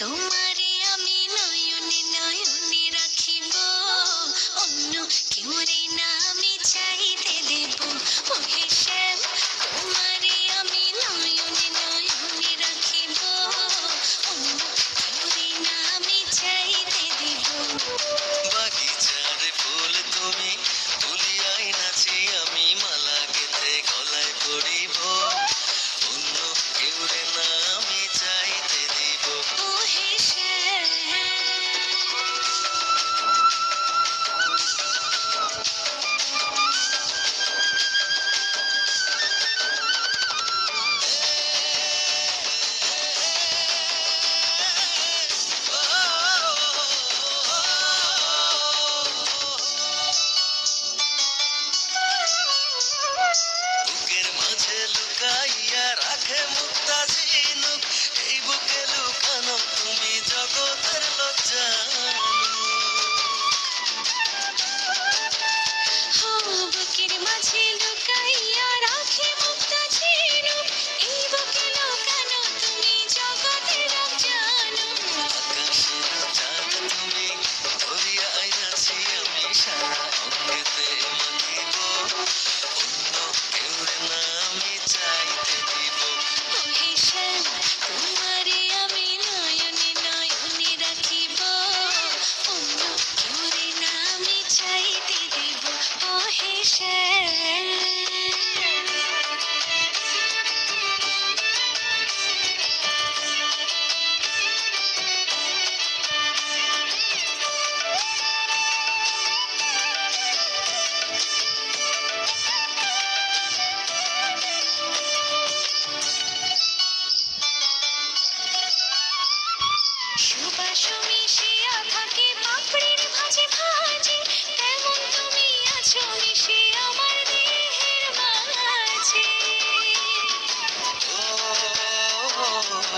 তোমার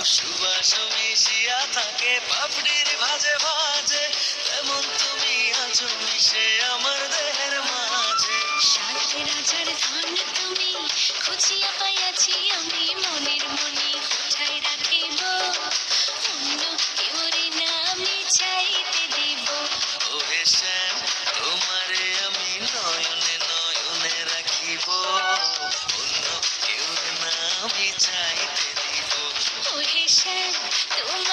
সুবাস মিশিয়া থাকে পাপড়ির ভাজে ভাজে তেমন তুমি আছো মিশে আমার দেহের মাঝে। সাথে রাজার ধন তুমি খুঁজিয়া পাইয়াছি আমি মনের মনে কোথায় রাখিব অন্য কেউরে না আমি চাইতে দেব। ওহে শ্যাম তোমারে আমি নয়নে নয়নে রাখিব। অন্য কেউরে না আমি চাই to